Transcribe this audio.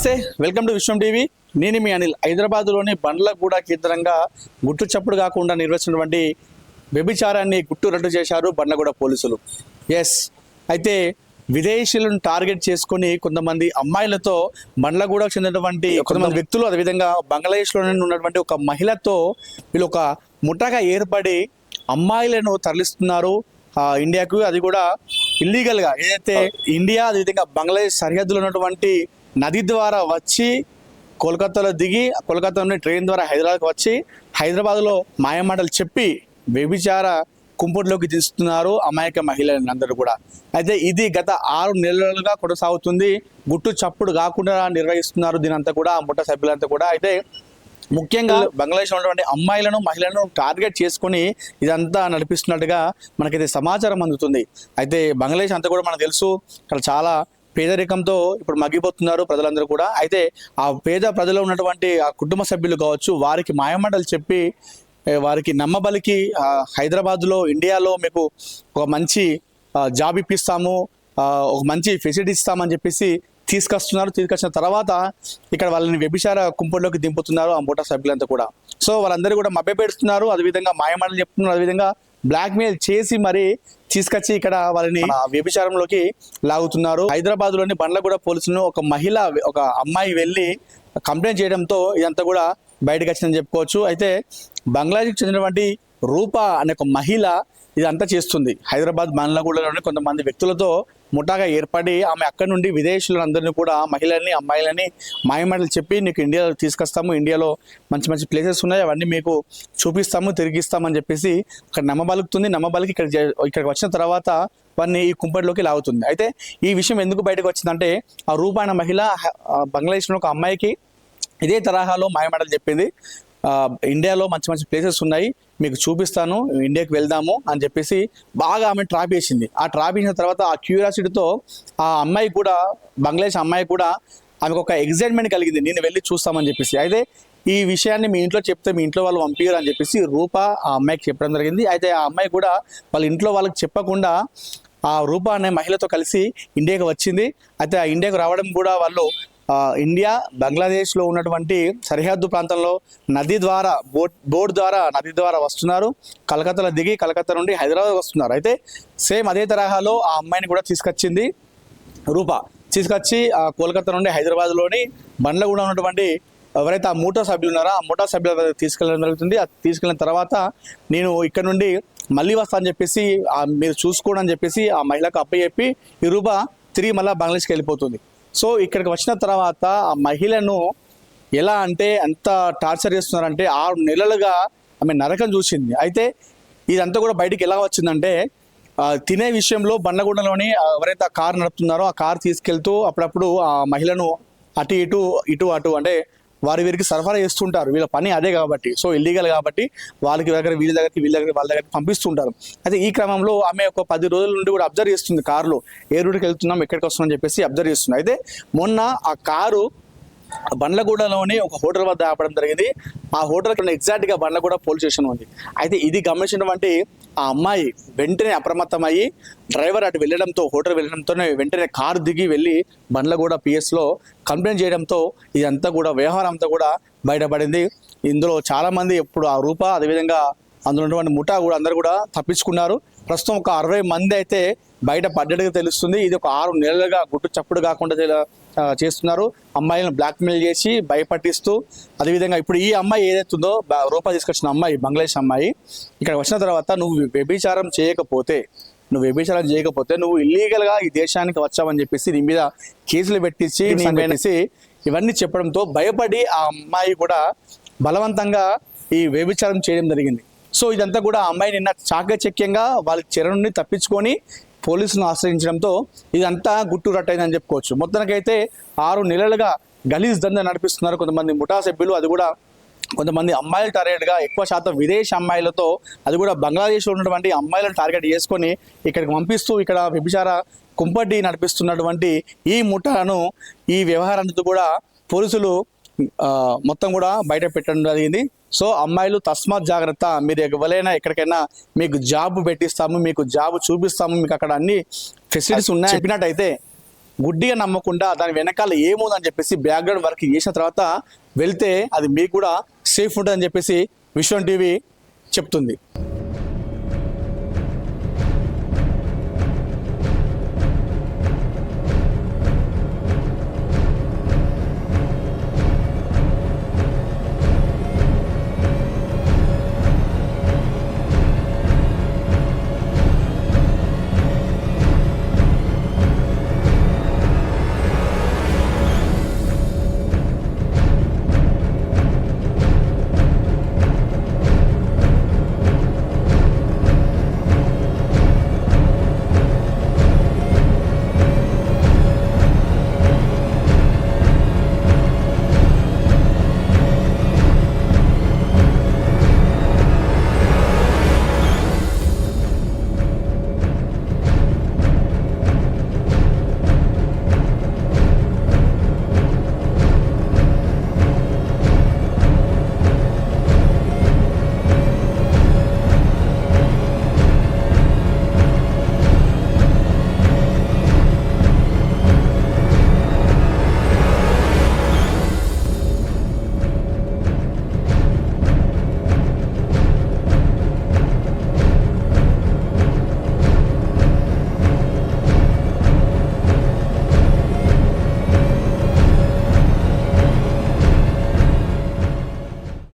నమస్తే welcome to Vishwam TV. నేను మీ అనిల్. హైదరాబాద్లోని బండ్లగూడ కేంద్రంగా గుట్టు చప్పుడు కాకుండా నిర్వహించినటువంటి వ్యభిచారాన్ని గుట్టు రట్టు చేశారు బండ్లగూడ పోలీసులు. ఎస్ అయితే విదేశీయులను టార్గెట్ చేసుకొని కొంతమంది అమ్మాయిలతో బండ్లగూడకు చెందినటువంటి కొంతమంది వ్యక్తులు అదేవిధంగా బంగ్లాదేశ్లో ఉన్నటువంటి ఒక మహిళతో వీళ్ళు ఒక ముఠాగా ఏర్పడి అమ్మాయిలను తరలిస్తున్నారు. ఆ, ఇండియాకు అది కూడా ఇల్లీగల్గా. ఏదైతే ఇండియా అదేవిధంగా బంగ్లాదేశ్ సరిహద్దులో ఉన్నటువంటి నది ద్వారా వచ్చి కోల్కతాలో దిగి కోల్కతా నుండి ట్రైన్ ద్వారా హైదరాబాద్కి వచ్చి హైదరాబాద్లో మాయమాటలు చెప్పి వ్యభిచార కుంపుట్లోకి తీస్తున్నారు అమాయక మహిళలను అందరూ కూడా. అయితే ఇది గత ఆరు నెలలుగా కొనసాగుతుంది. గుట్టు చప్పుడు కాకుండా నిర్వహిస్తున్నారు దీనంతా కూడా ఆ ముఠా సభ్యులంతా కూడా. అయితే ముఖ్యంగా బంగ్లాదేశ్ ఉన్నటువంటి అమ్మాయిలను మహిళలను టార్గెట్ చేసుకుని ఇదంతా నడిపిస్తున్నట్టుగా మనకైతే సమాచారం అందుతుంది. అయితే బంగ్లాదేశ్ అంతా కూడా మనకు తెలుసు. ఇక్కడ చాలా పేదరికంతో ఇప్పుడు మగ్గిపోతున్నారు ప్రజలందరూ కూడా. అయితే ఆ పేద ప్రజలు ఉన్నటువంటి ఆ కుటుంబ సభ్యులు కావచ్చు వారికి మాయమాటలు చెప్పి వారికి నమ్మబలికి హైదరాబాద్లో ఇండియాలో మీకు ఒక మంచి జాబ్ ఇప్పిస్తాము ఒక మంచి ఫెసిలిటీ ఇస్తామని చెప్పేసి తీసుకొస్తున్నారు. తీసుకొచ్చిన తర్వాత ఇక్కడ వాళ్ళని వ్యభిచార కుంపల్లోకి దింపుతున్నారు ఆ మూటా సభ్యులంతా కూడా. సో వాళ్ళందరూ కూడా మభ్య పెడుతున్నారు అదేవిధంగా మాయమాటలు చెప్తున్నారు. అదేవిధంగా బ్లాక్మెయిల్ చేసి మరి తీసుకొచ్చి ఇక్కడ వాళ్ళని ఆ. వ్యభిచారంలోకి లాగుతున్నారు. హైదరాబాద్లోని బండ్లగూడ పోలీసులను ఒక మహిళ ఒక అమ్మాయి వెళ్ళి కంప్లైంట్ చేయడంతో ఇదంతా కూడా బయటకు వచ్చిందని చెప్పుకోవచ్చు. అయితే బంగ్లాదేశ్కి చెందినటువంటి రూప అనే ఒక మహిళ ఇదంతా చేస్తుంది. హైదరాబాద్ బండ్లగూడలోని కొంతమంది వ్యక్తులతో ముఠాగా ఏర్పడి ఆమె అక్కడి నుండి విదేశీయులందరినీ కూడా మహిళల్ని అమ్మాయిలని మాయమాటలు చెప్పి నీకు ఇండియాలో తీసుకొస్తాము. ఇండియాలో మంచి మంచి ప్లేసెస్ ఉన్నాయి. అవన్నీ మీకు చూపిస్తాము తిరిగిస్తామని చెప్పేసి అక్కడ నమ్మబలుకుతుంది. నమ్మబలికి ఇక్కడ ఇక్కడికి వచ్చిన తర్వాత వారిని ఈ కుంపటిలోకి లాగుతుంది. అయితే ఈ విషయం ఎందుకు బయటకు వచ్చిందంటే ఆ రూపాయన మహిళ బంగ్లాదేశ్లో ఒక అమ్మాయికి ఇదే తరహాలో మాయమాటలు చెప్పింది. ఇండియాలో మంచి మంచి ప్లేసెస్ ఉన్నాయి. మీకు చూపిస్తాను ఇండియాకి వెళ్దాము అని చెప్పేసి బాగా ఆమె ట్రాప్ చేసింది. ఆ ట్రాప్ చేసిన తర్వాత ఆ క్యూరియాసిటీతో ఆ అమ్మాయి కూడా బంగ్లాదేశ్ అమ్మాయి కూడా ఆమెకు ఒక ఎగ్జైట్మెంట్ కలిగింది. నేను వెళ్ళి చూస్తామని చెప్పేసి. అయితే ఈ విషయాన్ని మీ ఇంట్లో చెప్తే మీ ఇంట్లో వాళ్ళు పంపించరు అని చెప్పేసి రూప ఆ అమ్మాయికి చెప్పడం జరిగింది. అయితే ఆ అమ్మాయి కూడా వాళ్ళ ఇంట్లో వాళ్ళకి చెప్పకుండా ఆ రూప అనే మహిళతో కలిసి ఇండియాకి వచ్చింది. అయితే ఆ ఇండియాకు రావడం కూడా వాళ్ళు ఇండియా బంగ్లాదేశ్లో ఉన్నటువంటి సరిహద్దు ప్రాంతంలో నది ద్వారా బోట్ బోట్ ద్వారా నది ద్వారా వస్తున్నారు. కలకత్తాలో దిగి కలకత్తా నుండి హైదరాబాద్ వస్తున్నారు. అయితే సేమ్ అదే తరహాలో ఆ అమ్మాయిని కూడా తీసుకొచ్చింది రూప. తీసుకొచ్చి ఆ కోల్కతా నుండి హైదరాబాద్లోని బండ్లగూడ ఉన్నటువంటి ఎవరైతే ఆ మూటా సభ్యులు ఉన్నారో ఆ మూటా సభ్యుల తీసుకెళ్ళడం జరుగుతుంది. అది తీసుకెళ్ళిన తర్వాత నేను ఇక్కడ నుండి మళ్ళీ వస్తా అని చెప్పేసి మీరు చూసుకోండి అని చెప్పేసి ఆ మహిళకు అప్పచెప్పి ఈ రూప తిరిగి మళ్ళీ బంగ్లాదేశ్కి వెళ్ళిపోతుంది. సో ఇక్కడికి వచ్చిన తర్వాత ఆ మహిళను ఎలా అంటే ఎంత టార్చర్ చేస్తున్నారంటే ఆరు నెలలుగా ఆమె నరకం చూసింది. అయితే ఇదంతా కూడా బయటికి ఎలా వచ్చిందంటే తినే విషయంలో బండగూడలోని ఎవరైతే ఆ కార్ నడుపుతున్నారో ఆ కార్ తీసుకెళ్తూ అప్పుడప్పుడు ఆ మహిళను అటు ఇటు ఇటు అటు అంటే వారి వీరికి సరఫరా చేస్తుంటారు. వీళ్ళ పని అదే కాబట్టి. సో ఇల్లీగల్ కాబట్టి వాళ్ళకి దగ్గర వీళ్ళ దగ్గరికి వీళ్ళ దగ్గర వాళ్ళ దగ్గరికి పంపిస్తుంటారు. అయితే ఈ క్రమంలో ఆమె ఒక పది రోజుల నుండి కూడా అబ్జర్వ్ చేస్తుంది కారులో. ఏ రూట్కి వెళ్తున్నాం ఎక్కడికి వస్తున్నాం అని చెప్పేసి అబ్జర్వ్ చేస్తుంది. అయితే మొన్న ఆ కారు బండ్లగూడలోని ఒక హోటల్ వద్ద ఆపడం జరిగింది. ఆ హోటల్ కన్నా ఎగ్జాక్ట్గా బండ్లగూడ పోలీస్ స్టేషన్ ఉంది. అయితే ఇది గమనించినటువంటి ఆ అమ్మాయి వెంటనే అప్రమత్తమయ్యి డ్రైవర్ అటు వెళ్ళడంతో హోటల్ వెళ్ళడంతోనే వెంటనే కారు దిగి వెళ్ళి బండ్లగూడ పిఎస్లో కంప్లైంట్ చేయడంతో ఇదంతా కూడా వ్యవహారం అంతా కూడా బయటపడింది. ఇందులో చాలామంది ఎప్పుడు ఆ రూప అదేవిధంగా అందులో ఉన్నటువంటి ముఠా కూడా అందరు కూడా తప్పించుకున్నారు. ప్రస్తుతం ఒక అరవై మంది అయితే బయట పడ్డట్టుగా తెలుస్తుంది. ఇది ఒక ఆరు నెలలుగా గుట్టు చప్పుడు కాకుండా చేస్తున్నారు. అమ్మాయిలను బ్లాక్మెయిల్ చేసి భయపట్టిస్తూ అదేవిధంగా ఇప్పుడు ఈ అమ్మాయి ఏదైతుందో రూపా తీసుకొచ్చిన అమ్మాయి బంగ్లాదేశ్ అమ్మాయి ఇక్కడ వచ్చిన తర్వాత నువ్వు వ్యభిచారం చేయకపోతే నువ్వు వ్యభిచారం చేయకపోతే నువ్వు ఇల్లీగల్గా ఈ దేశానికి వచ్చావని చెప్పేసి నీ మీద కేసులు పెట్టించి నీ అనేసి ఇవన్నీ చెప్పడంతో భయపడి ఆ అమ్మాయి కూడా బలవంతంగా ఈ వ్యభిచారం చేయడం జరిగింది. సో ఇదంతా కూడా ఆ అమ్మాయి నిన్న చాకచక్యంగా వాళ్ళ చెర నుండి తప్పించుకొని పోలీసులను ఆశ్రయించడంతో ఇదంతా గుట్టు రట్టయిందని చెప్పుకోవచ్చు. మొత్తానికైతే ఆరు నెలలుగా గలీజ్ దంద నడిపిస్తున్నారు కొంతమంది ముఠా సభ్యులు. అది కూడా కొంతమంది అమ్మాయిలు టార్గెట్గా ఎక్కువ శాతం విదేశీ అమ్మాయిలతో అది కూడా బంగ్లాదేశ్లో ఉన్నటువంటి అమ్మాయిలను టార్గెట్ చేసుకొని ఇక్కడికి పంపిస్తూ ఇక్కడ వ్యభిచార కుంపటి నడిపిస్తున్నటువంటి ఈ ముఠాను ఈ వ్యవహారాన్ని కూడా పోలీసులు మొత్తం కూడా బయట పెట్టడం జరిగింది. సో అమ్మాయిలు తస్మాత్ జాగ్రత్త. మీరు ఎవరైనా ఎక్కడికైనా మీకు జాబ్ పెట్టిస్తాము మీకు జాబ్ చూపిస్తాము మీకు అక్కడ అన్ని ఫెసిలిటీస్ ఉన్నాయి చెప్పినట్టయితే గుడ్డిగా నమ్మకుండా దాని వెనకాల ఏముందని చెప్పేసి బ్యాక్గ్రౌండ్ వర్క్ చేసిన తర్వాత వెళ్తే అది మీకు కూడా సేఫ్ ఉంటుందని చెప్పేసి విశ్వం టీవీ చెప్తుంది.